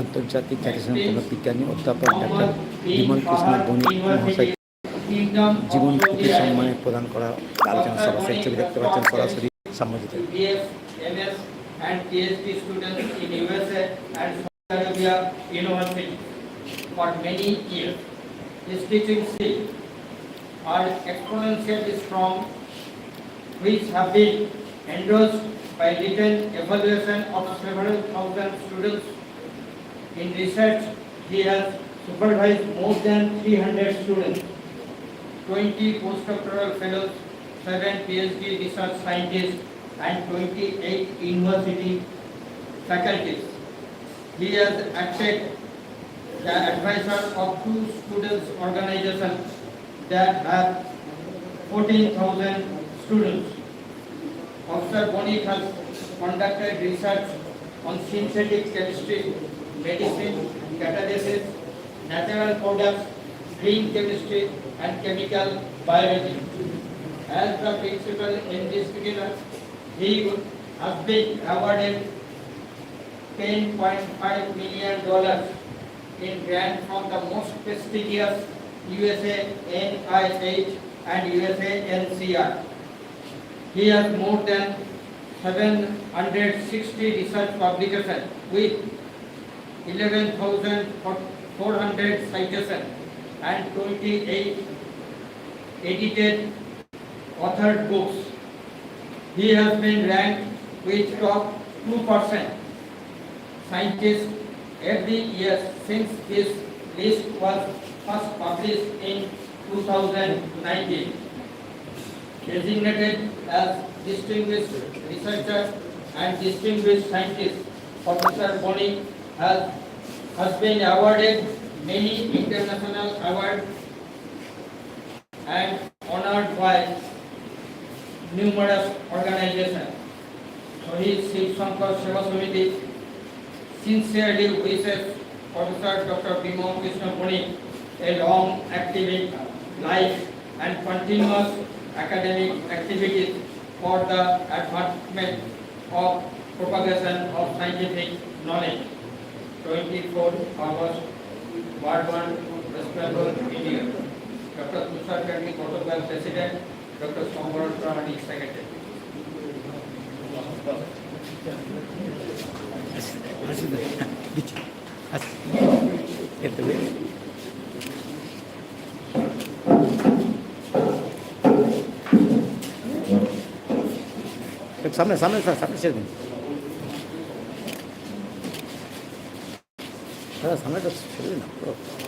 আন্তর্জাতিক খ্যাতিসম্পন্ন বিজ্ঞানী অধ্যাপক ডাক্তার বিমল কৃষ্ণ বণিক মহাশয় জীবন সম্মানে প্রদান করা আলোচনা সভা সেই ছবি দেখতে পাচ্ছেন সরাসরি সম্মানিত and for many years. His teaching skills are exponentially strong, which have been endorsed by written evaluation of several thousand students. In research, he has supervised more than 300 students, 20 postdoctoral fellows, 7 PhD research scientists, and 28 university faculties. He has acted the advisor of two students organizations that have 14,000 students. Officer Bonik has conducted research on synthetic chemistry, medicine, catalysis, natural products, green chemistry, and chemical biology. As the principal investigator, he has been awarded $10.5 million in grant from the most prestigious USA NIH and USA NCR. He has more than 760 research publications with 11,400 citations and 28 edited authored books. He has been ranked with top 2% scientists every year since this list was first published in 2019 designated as distinguished researcher and distinguished scientist, Professor Boni has, has been awarded many international awards and honored by numerous organizations. So his Shiv Shankar Seva Samiti sincerely wishes Professor Dr. Bimal Krishna Boni a long active life and continuous academic activities for the advancement of propagation of scientific knowledge. 24 August, Ward 1, West Bengal, India. Dr. Tushar Kandi, Protocol President, Dr. Sombaran Prahani, Secretary. Get the way. सामने सामने सामने से sir সামনে ছেড়ে দিন দাদা সামনেটা ছেড়ে দিন না পুরো। আপনি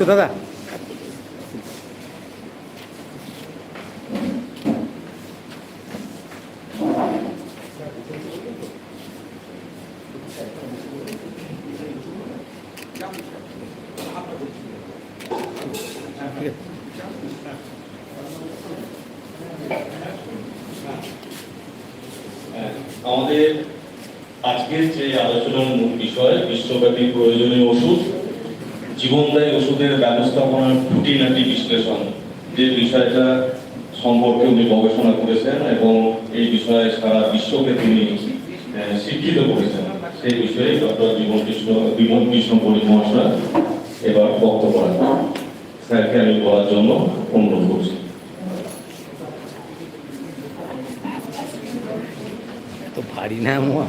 就他的 তিনি শিক্ষিত করেছেন। সেই বিষয়ে ডক্টর জীবন কৃষ্ণ বিমল কৃষ্ণ পরি মহাশয় এবার বক্তব্য রাখবেন স্যারকে আমি বলার জন্য অনুরোধ করছি? তো ভারী না মোয়া?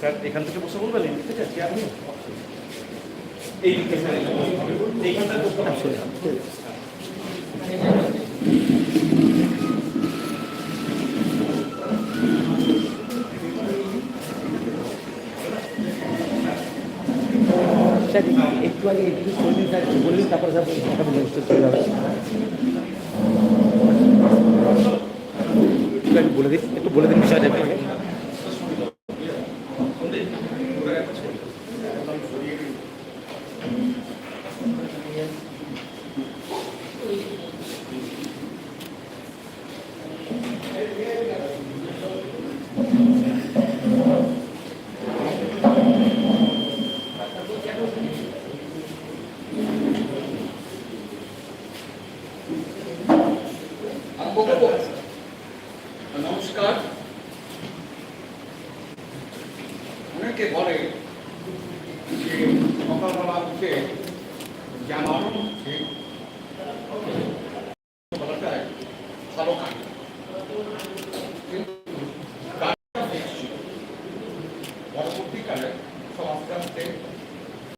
স্যার এখান থেকে বসে বলবেন ঠিক আছে চেয়ার নিয়ে এই দিকে স্যার এইখানটা বসতে হবে। Thank একটু আগে একটু দিন স্যার বলে দিন তারপরে স্যার আগামী নিউজটা চলে যাবে একটু বলে দিন একটু বলে দিন বিষয়টা একটু আগে নমস্কার অনেকে বলে যে সকালবেলা উঠে যেমন ঠিক বলাটাই ভালো কাজ কিন্তু কাজটা দেখছি পরবর্তীকালে সব আস্তে আস্তে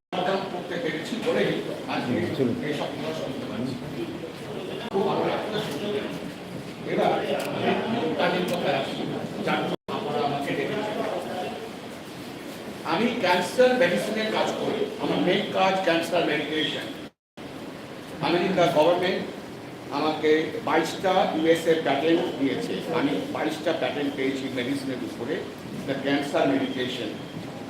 সমাধান করতে পেরেছি বলেই আজকে এই সফলতা শুনতে পারছি খুব ভালো লাগছে এবার কাজের কথায় আসি যার জন্য আপনারা আমাকে ডেকেছেন। আমি ক্যান্সার মেডিসিনে কাজ করি। আমার মেন কাজ ক্যান্সার মেডিকেশন আমেরিকা গভর্নমেন্ট আমাকে বাইশটা ইউএসএ প্যাটেন্ট দিয়েছে। আমি বাইশটা প্যাটেন্ট পেয়েছি মেডিসিনের উপরে the cancer medication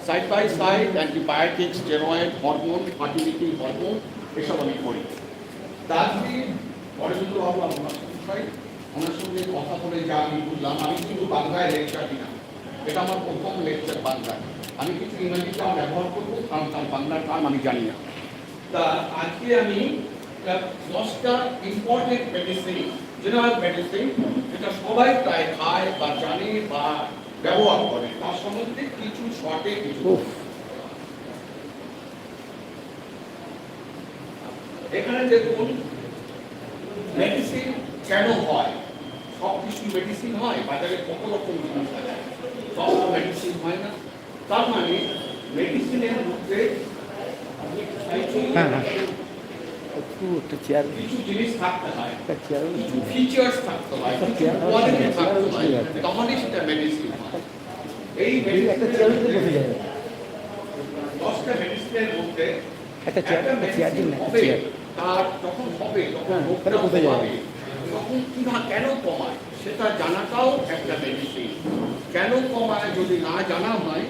side by side antibiotics steroid hormone fertility hormone এসব আমি করি। তারপরে অরবিন্দ বাবু, আমার ওনার সঙ্গে কথা বলে যা আমি বুঝলাম। আমি কিন্তু বাংলায় লেকচার দিলাম। এটা আমার প্রথম লেকচার বাংলায়। আমি কিছু ইংরেজি টার্ম ব্যবহার করব? কারণ বাংলা টার্ম আমি জানি না। তা আজকে আমি দশটা ইম্পর্টেন্ট মেডিসিন জেনারেল মেডিসিন যেটা সবাই প্রায় খায় বা জানে বা ব্যবহার করে। তার সম্বন্ধে কিছু শর্টে কিছু এখানে দেখুন মেডিসিন কেন হয়? সব কিছু মেডিসিন হয় বাজারে কত রকম জিনিস সব মেডিসিন হয় না? তার মানে মেডিসিনের মধ্যে হ্যাঁ, হ্যাঁ। একটু একটা চেয়ার কিছু জিনিস থাকতে হয়। একটা চেয়ার কিছু ফিচার্স থাকতে হয় একটা চেয়ার কোয়ালিটি থাকতে হয়। চেয়ার সেটা মেডিসিন এই একটা চেয়ার বসে যাবে দশটা মেডিসিনের মধ্যে একটা চেয়ার একটা চেয়ার দিন না হবে, চেয়ার তার যখন হবে তখন হ্যাঁ, রোগটা যাবে। তখন কিভা কেন কমায়? সেটা জানাটাও একটা মেডিসিন কেন কমায় যদি না জানা হয়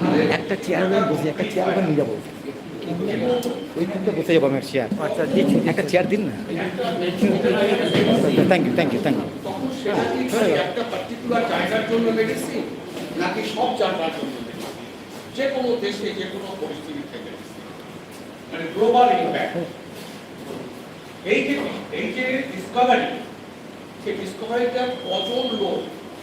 তাহলে একটা চেয়ার বসে একটা চেয়ার নিয়ে যাব। ওইখানটা বসে যাব আমার চেয়ার আচ্ছা দিচ্ছি একটা চেয়ার দিন না। Thank you thank you thank you তখন সেটা একটা পার্টিকুলার জায়গার জন্য মেডিসিন নাকি সব জায়গার জন্য যে কোনো দেশে যে কোনো পরিস্থিতি থেকে। মানে গ্লোবাল ইম্প্যাক্ট এই যে এই যে ডিসকভারি সেই ডিসকভারিটা কজন লোক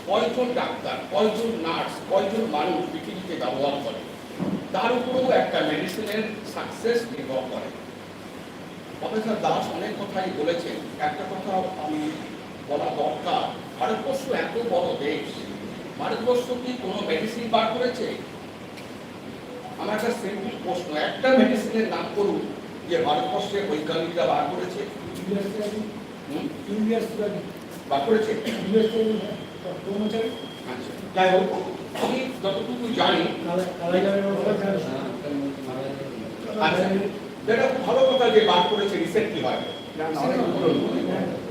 কয়জন ডাক্তার কয়জন নার্স কয়জন মানুষ পৃথিবীতে ব্যবহার করে? তার উপরেও একটা মেডিসিনের সাকসেস নির্ভর করে। প্রফেসর দাস অনেক কথাই বলেছেন। একটা কথা আমি বলা দরকার ভারতবর্ষ এত বড় দেশ ভারতবর্ষ কি কোনো মেডিসিন বার করেছে? আমার একটা সিম্পল প্রশ্ন একটা মেডিসিনের নাম করুন যে ভারতবর্ষের বৈজ্ঞানিকরা বার করেছে। বার করেছে? আচ্ছা যাই হোক, আমি যতটুকু জানি আচ্ছা খুব ভালো কথা যে বার করেছে রিসেন্টলি হয়।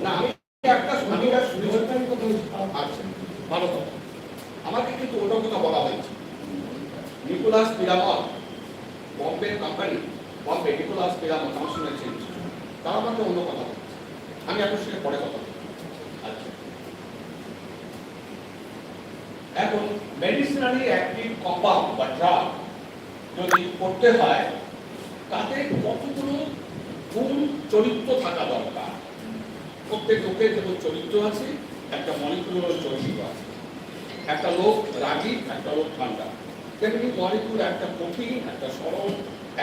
না, আমি একটা আমি একটা শুনেছি। আচ্ছা ভালো কথা। আমাকে কিন্তু ওটা কথা বলা হয়েছে। Nicholas Piramal Bombay company Bombay, Nicholas Piramal আমার শুনেছেন? তারা আমাকে অন্য কথা আমি আপনার সঙ্গে পরে কথা বলছি আচ্ছা এখন মেডিসিনারি অ্যাক্টিভ কম্পাউন্ড বা ড্রাগ যদি করতে হয়, তাতে কতগুলো গুণ চরিত্র থাকা দরকার? প্রত্যেক লোকের যেমন চরিত্র আছে, একটা মলিকুলার চরিত্র আছে। একটা লোক রাগী, একটা লোক ঠান্ডা। তেমনি মলিকুল একটা কঠিন, একটা সরল,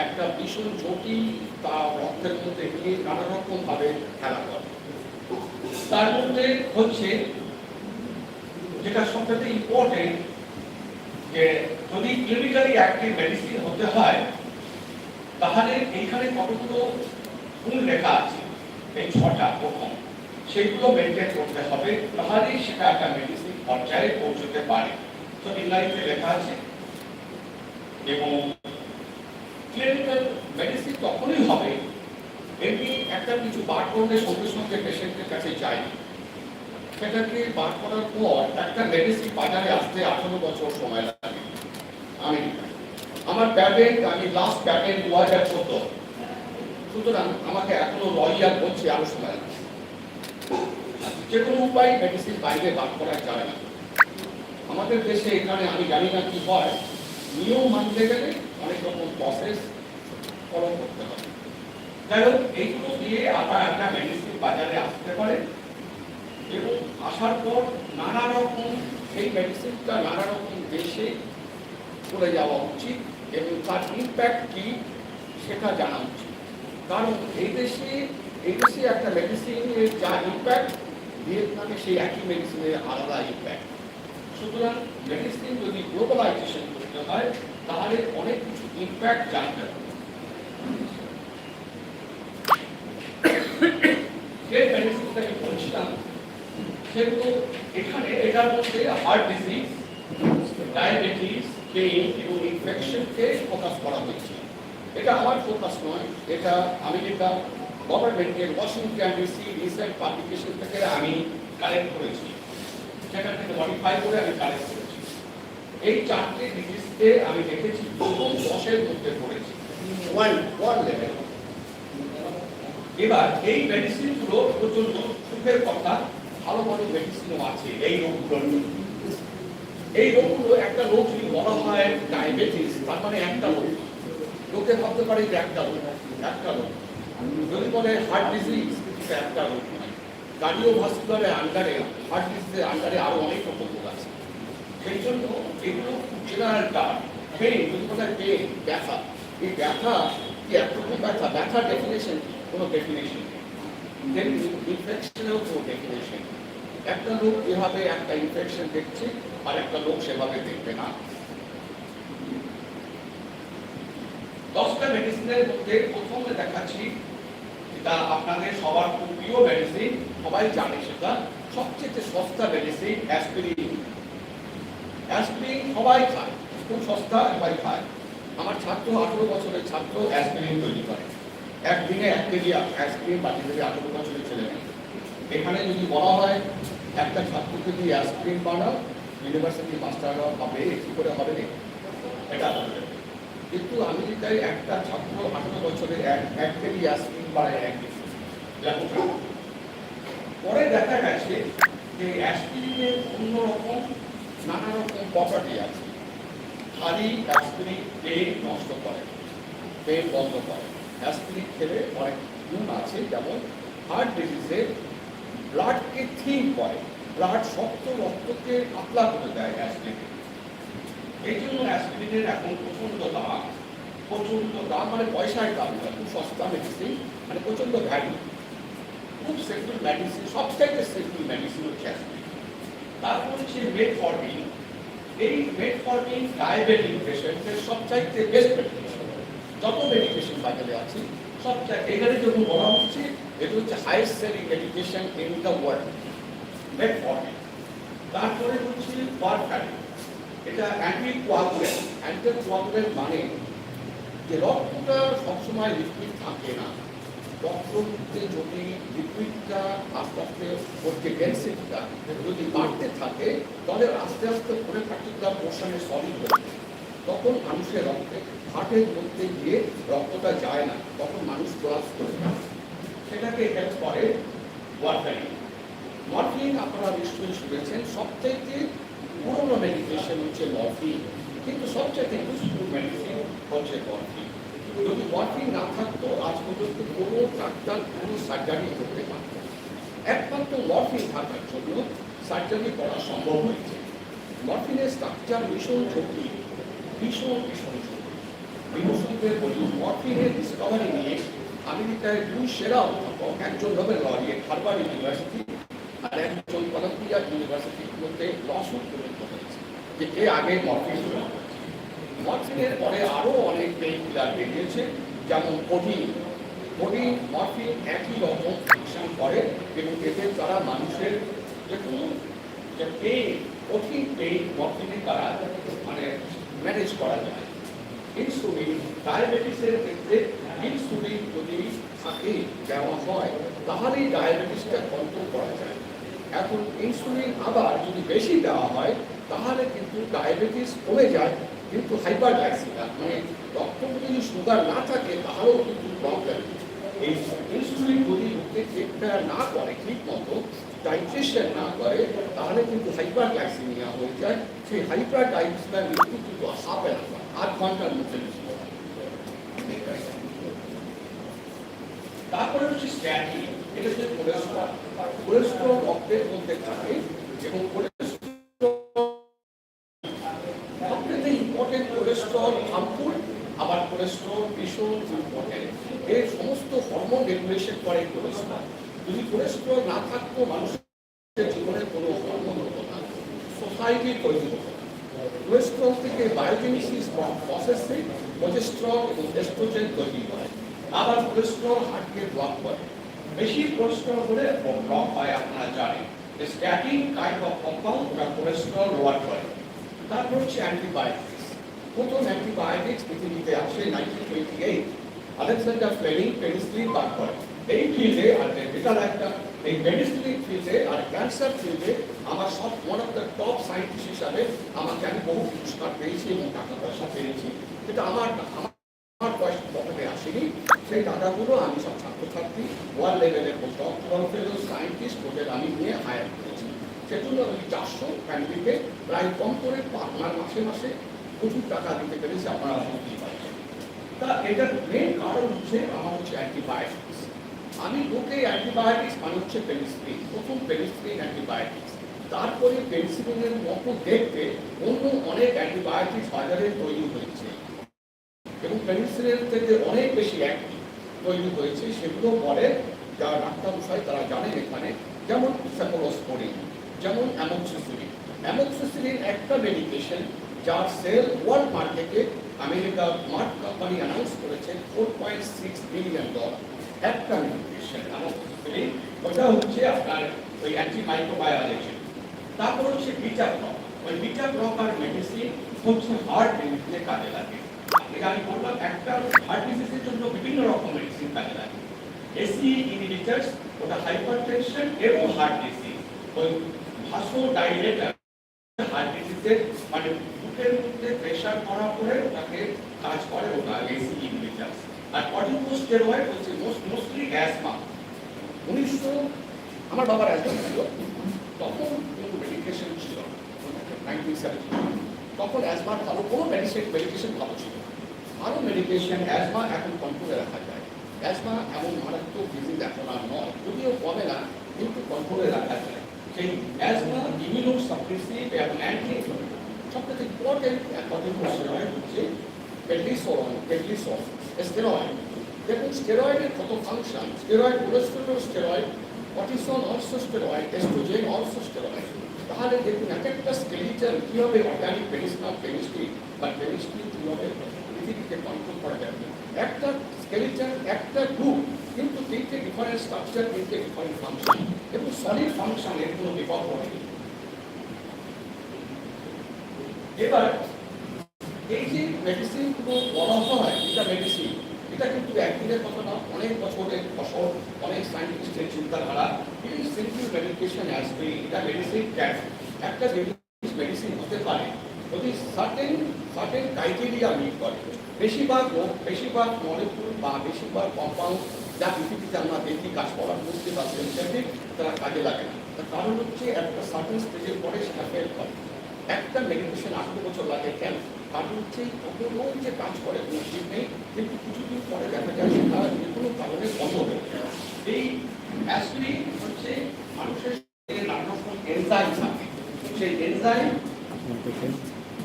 একটা ভীষণ জটিল, তা রক্তের মধ্যে নিয়ে নানা রকম ভাবে খেলা করে। তার মধ্যে হচ্ছে যেটা সবথেকে ইম্পর্টেন্ট যে যদি ক্লিনিক্যালি অ্যাক্টিভ মেডিসিন হতে হয়, তাহলে এইখানে কতগুলো গুণ লেখা আছে? এই ছটা প্রথম। সেইগুলো মেনটেন করতে হবে তাহলেই সেটা একটা মেডিসিন পর্যায়ে পৌঁছতে পারে। তো ইংরাজিতে লেখা আছে। এবং ক্লিনিক্যাল মেডিসিন তখনই হবে, এমনি একটা কিছু বার করলে সঙ্গে সঙ্গে পেশেন্টের কাছে যায়। সেটাকে বার করার পর একটা মেডিসিন বাজারে আসতে আঠারো বছর সময় লাগে। আমি, আমার প্যাটেন্ট আমি লাস্ট প্যাটেন্ট দু হাজার চোদ্দ। সুতরাং আমাকে এখনও লয়ার বলছে আরও সময় লাগবে। যে কোনো উপায় মেডিসিন বাইরে বার করা যাবে না। আমাদের দেশে এখানে আমি জানি না কি হয়, নিয়ম মানতে গেলে অনেক রকম প্রসেস ফলো করতে হবে যাই হোক, এইগুলো দিয়ে আপনার একটা মেডিসিন বাজারে আসতে পারে। এবং আসার পর নানা রকম সেই মেডিসিনটা নানা রকম দেশে চলে যাওয়া উচিত এবং তার ইম্প্যাক্ট কি সেটা জানা উচিত। কারণ এই দেশে এই দেশে একটা মেডিসিনের যা ইম্প্যাক্ট ভিয়েতনামে সেই একই মেডিসিনের আলাদা ইম্প্যাক্ট সুতরাং মেডিসিন যদি গ্লোবালাইজেশন করতে হয়, তাহলে অনেক কিছু ইম্প্যাক্ট জানতে হবে। যে মেডিসিনটাকে বলছিলাম সেগুলো এখানে এটার মধ্যে হার্ট ডিজিজ ডায়াবেটিস পেইন এবং ইনফেকশনকে ফোকাস করা হয়েছে। এটা আমার ফোকাস নয় এটা আমেরিকা গভর্নমেন্টের ওয়াশিংটন ডিসি রিসেন্ট পাবলিকেশন থেকে আমি কালেক্ট করেছি। সেখান থেকে মডিফাই করে আমি কালেক্ট করেছি। এই চারটে ডিজিজকে আমি দেখেছি প্রথম দশের মধ্যে পড়েছি। ওয়ান ওয়ান লেভেল এবার এই মেডিসিনগুলো প্রচণ্ড সুখের কথা ভালো ভালো মেডিসিনও আছে, এই রোগগুলোর জন্য। এই রোগগুলো একটা রোগ যদি বলা হয় ডায়াবেটিস তার মানে একটা রোগ। লোকে ভাবতে পারে যে একটা রোগ একটা রোগ। যদি বলে হার্ট ডিজিজ একটা রোগ কার্ডিওভাস্কুলারের আন্ডারে হার্ট ডিজিজের আন্ডারে আরও অনেক রকম রোগ আছে। সেই জন্য এগুলো জেনারেল টার্ম পেন যদি কোথায় পেন ব্যথা। এই ব্যথা কি একরকম ব্যথা? ব্যথার ডেফিনেশন কোনো ডেফিনেশন কোনো ডেফিনেশন একটা লোক একটা ইনফেকশন দেখছে আর একটা লোক সেভাবে দেখবে না। দশটা মেডিসিনের মধ্যে প্রথমে দেখাচ্ছি আপনাদের সবার খুব প্রিয় মেডিসিন সবাই জানে সেটা, সবচেয়ে সস্তা মেডিসিন অ্যাসপিরিন অ্যাসপিরিন সবাই খায়, খুব সস্তা সবাই খায়। আমার ছাত্র আঠেরো বছরের ছাত্র অ্যাসপিরিন তৈরি করে। একদিনে এক কেজি আইসক্রিম পাঠিয়ে দেবে আঠেরো বছরের ছেলে এখানে যদি বলা হয়, একটা ছাত্রকে দিয়ে অ্যাসপিরিন বানাও ইউনিভার্সিটি মাস্টার হবে কি করে হবে এটা। কিন্তু আমেরিকায় একটা ছাত্র আঠেরো বছরের এক এক কেজি আইসক্রিম বানায় এক পরে দেখা গেছে যে অ্যাসপিরিনের অন্যরকম নানা রকম প্রপার্টি আছে। খালি অ্যাসপিরিন পেন নষ্ট করে পেন বন্ধ করে। অ্যাসপিরিন খেলে অনেক গুণ আছে, যেমন হার্ট ডিজিজে ব্লাডকে থিন করে। ব্লাড শক্ত রক্তকে পাতলা করে দেয় অ্যাসপিরিন এই জন্য অ্যাসপিরিনের এখন প্রচণ্ড দাম। প্রচণ্ড দাম মানে পয়সায় দাম না খুব সস্তা মেডিসিন মানে প্রচণ্ড ভ্যালু খুব সেফটি মেডিসিন সবচাইতে সেফটি মেডিসিন হচ্ছে অ্যাসপিরিন তারপর হচ্ছে মেটফর্মিন এই মেটফর্মিন ডায়াবেটিক পেশেন্টের সবচাইতে বেস্ট মেডিকেশন যত মেডিকেশন বাজারে আছে সবচাইতে এখানে যখন বলা হচ্ছে, এটা হচ্ছে highest selling medication in the world তারপরে হচ্ছে ওয়ারফ্যারিন এটা অ্যান্টি কোয়াগুলেন্ট অ্যান্টি কোয়াগুলেন্ট মানে যে রক্তটা সবসময় লিকুইড থাকে না, রক্ততে যদি লিকুইডটা আস্তে আস্তে ওর যে ডেন্সিটিটা যদি বাড়তে থাকে, তাহলে আস্তে আস্তে করে পার্টিকুলার পোর্শনে সলিড হয়ে। তখন মানুষের রক্তে হার্টের মধ্যে গিয়ে রক্তটা যায় না, তখন মানুষ ক্লাস করে। সেটাকে হেল্প করে ওয়ারফারিন মরফিন আপনারা নিশ্চয়ই শুনেছেন, সবচাইতে পুরোনো মেডিকেশন হচ্ছে মরফিন কিন্তু সবচাইতে ইউজফুল মেডিসিন হচ্ছে মরফিন যদি মরফিন না থাকতো, আজ পর্যন্ত কোনো ডাক্তার, কোনো সার্জারি করতে পারত একমাত্র মরফিন থাকার জন্য সার্জারি করা সম্ভব হয়েছে। মরফিনের স্ট্রাকচার ভীষণ জটিল, ভীষণ ভীষণ বিভূষণদের বলি মরফিনের ডিসকভারি নিয়ে আমেরিকায় দুই সেরা অধ্যাপক, একজন হবে লরিয়েট হার্ভার্ড ইউনিভার্সিটি আর একজন কলম্বিয়া ইউনিভার্সিটির মধ্যে লসুট পর্যন্ত হয়েছে, যে কে আগে মরফিন মরফিনের পরে আরও অনেক পেইন কিলার বেরিয়েছে, যেমন কোডিন কোডিন মরফিন একই রকম ফাংশন করে এবং এদের দ্বারা মানুষের যে কোনো যে পেইন কঠিন পেইন মরফিনের দ্বারা মানে ম্যানেজ করা যায়। ইনসুলিন ডায়াবেটিসের ক্ষেত্রে ইনসুলিন যদি থাকে দেওয়া হয়, তাহলেই ডায়াবেটিসটা কন্ট্রোল করা যায়। এখন ইনসুলিন আবার যদি বেশি দেওয়া হয়, তাহলে কিন্তু ডায়াবেটিস কমে যায়, কিন্তু হাইপার মানে রক্তে যদি সুগার না থাকে, তাহলেও কিন্তু প্রবলেম এই ইনসুলিন যদি লোকে চেকটা না করে ঠিক মতো ডাইজেশন না করে, তাহলে কিন্তু হাইপার গ্লাইসিমিয়া হয়ে যায়। সেই হাইপার কিন্তু হবে মধ্যে তারপরে হচ্ছে স্ট্যাটিন এটা হচ্ছে কোলেস্ট্রল আর কোলেস্ট্রল রক্তের মধ্যে থাকে এবং আবার কোলেস্ট্রল ভীষণ ইম্পর্টেন্ট এর সমস্ত হরমোন রেগুলেশন করে কোলেস্ট্রল যদি কোলেস্ট্রল না থাকতো মানুষের জীবনে কোনো হরমোন হতো না। সোসাইটি তৈরি থেকে বায়োজেনেসিস প্রসেসে কোলেস্ট্রল এবং এস্ট্রোজেন তৈরি হয় আবার কোলেস্ট্রল হার্টকে ব্লক করে। বেশি কোলেস্ট্রল হলে ব্লক হয় আপনারা জানেন। স্ট্যাটিন কাইন্ড অফ কম্পাউন্ড ওরা কোলেস্ট্রল লোয়ার করে। তারপর হচ্ছে অ্যান্টিবায়োটিক্স প্রথম অ্যান্টিবায়োটিক্স পৃথিবীতে আসে nineteen twenty eight Alexander Fleming penicillin বার করে। এই ফিল্ডে আর বেটার একটা এই মেডিসিন ফিল্ডে আর ক্যান্সার ফিল্ডে আমার সব one of the top scientist হিসাবে আমাকে আমি বহু পুরস্কার পেয়েছি এবং টাকা পয়সা পেয়েছি। যেটা আমার আমার আমার পয়সা পকেটে আসেনি। সেই টাকাগুলো আমি সব ছাত্রছাত্রী ওয়ার্ল্ড লেভেলের ডক্টর সায়েন্টিস্ট ওদের আমি নিয়ে হায়ার করেছি। সেজন্য আমি চারশো ফ্যামিলিতে প্রায় কম করে আপনার মাসে মাসে প্রচুর টাকা দিতে পেরেছি আপনারা বুঝতেই পারছেন তা এটার মেন কারণ হচ্ছে আমার হচ্ছে অ্যান্টিবায়োটিক্স আমি লোকে অ্যান্টিবায়োটিক্স মানে হচ্ছে পেনিসিলিন প্রথম পেনিসিলিন অ্যান্টিবায়োটিক্স তারপরে পেনিসিলিনের মতো দেখতে অন্য অনেক অ্যান্টিবায়োটিক্স বাজারে তৈরি হয়েছে। এবং পেনিসিলিন থেকে অনেক বেশি অ্যাক্টিভ তৈরি হয়েছে, সেগুলো পরে যারা ডাক্তার মশাই তারা জানেন এখানে, যেমন সেপোলোস্পোরিন যেমন অ্যামোক্সিসিলিন। অ্যামোক্সিসিলিন একটা মেডিকেশন যার সেল ওয়ার্ল্ড মার্কেটে আমেরিকা মার্ক কোম্পানি অ্যানাউন্স করেছে four point six billion dollar একটা মেডিকেশন অ্যামোক্সিসিলিন, ওটা হচ্ছে আপনার ওই অ্যান্টিমাইক্রোবায়োলজি তারপর হচ্ছে বিটা ব্লক ওই বিটা ব্লকার মেডিসিন হচ্ছে হার্ট ডিজিজে কাজে লাগে। এটা আমি বললাম, একটা হার্ট ডিজিজের জন্য বিভিন্ন রকম মেডিসিন কাজে লাগে। এসি ইনহিবিটার্স ওটা হাইপারটেনশন এবং হার্ট ডিজিজ ওই ভাসো ডাইলেটার হার্ট ডিজিজের মানে বুকের মধ্যে প্রেসার করা করে ওটাকে কাজ করে ওটা এসি ইনহিবিটার্স আর কর্টিকোস্টেরয়েড হচ্ছে মোস্ট মোস্টলি অ্যাজমা উনিশশো, আমার বাবার অ্যাজমা ছিল। তখন মেডিকেশন ছিল তখন অ্যাজমার ভালো, কোনো মেডিসিন মেডিকেশন ভালো ছিল। আরও মেডিকেশন অ্যাজমা এখন কন্ট্রোলে রাখা যায়। অ্যাজমা এমন মারাত্মক ডিজিজ এখন আর নয়। যদিও কমে না, কিন্তু কন্ট্রোলে রাখা যায়। সেই অ্যাজমা ইমিউনো সাপ্রেসিভ এবং অ্যান্টি সবথেকে ইম্পর্টেন্ট কর্টিকোস্টেরয়েড হচ্ছে পেডলিসোন পেডলিসোন স্টেরয়েড দেখুন স্টেরয়েডের কত function steroid cholesterol steroid cortisone also steroid estrogen also steroid তাহলে দেখুন, এক একটা স্কেলিটার কীভাবে অর্গানিক মেডিসিনাল কেমিস্ট্রি বা কেমিস্ট্রি কীভাবে পৃথিবীকে কন্ট্রোল করা যাবে একটা স্কেলিটার একটা গ্রুপ কিন্তু তিনটে ডিফারেন্ট স্ট্রাকচার তিনটে ডিফারেন্ট ফাংশন এবং সলিড ফাংশন এর কোনো বিকল্প নেই। এবার, এই যে মেডিসিনগুলো বলা হয়, এটা মেডিসিন এটা কিন্তু একদিনের কথা না, অনেক বছরের ফসল, অনেক সায়েন্টিস্টের চিন্তাধারা, এই সিম্পল মেডিকেশন আসবে এটা মেডিসিন ক্যাট একটা মেডিসিন হতে পারে যদি সার্টেন সার্টেন ক্রাইটেরিয়া মিট করে। বেশিরভাগ লোক, বেশিরভাগ মলিকুল বা বেশিরভাগ কম্পাউন্ড যা পৃথিবীতে আমরা দেখি, কাজ করার বুঝতে বা সেন্সিটিভ তারা কাজে লাগে না। তার কারণ হচ্ছে একটা সার্টেন স্টেজের পরে সেটা ফেল করে। একটা মেডিটেশন আঠেরো বছর লাগে, কেন? কারণ হচ্ছে কখনো যে কাজ করে ঠিক নেই। কিন্তু কিছুদিন পরে দেখা যায় সেটা যে কোনো কারণে বন্ধ এই অ্যাসপিরিন হচ্ছে মানুষের শরীরে নানা এনজাইম থাকে। সেই এনজাইম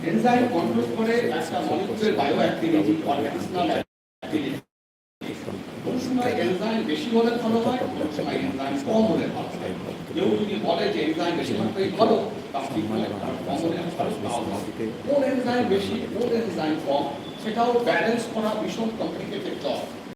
এনজাইম কন্ট্রোল করে একটা মলিকুলের বায়ো অ্যাক্টিভিটি অ্যাক্টিভিটি কোন সময় এনজাইম বেশি হলে ভালো হয়, কোন সময় এনজাইম কম হলে ভালো হয়। কেউ যদি বলে যে এনজাইম বেশি মাত্রায় ভালো ভালো। কোন এনজাইম বেশি কোন এনজাইম কম সেটাও ব্যালেন্স করা ভীষণ কমপ্লিকেটেড জব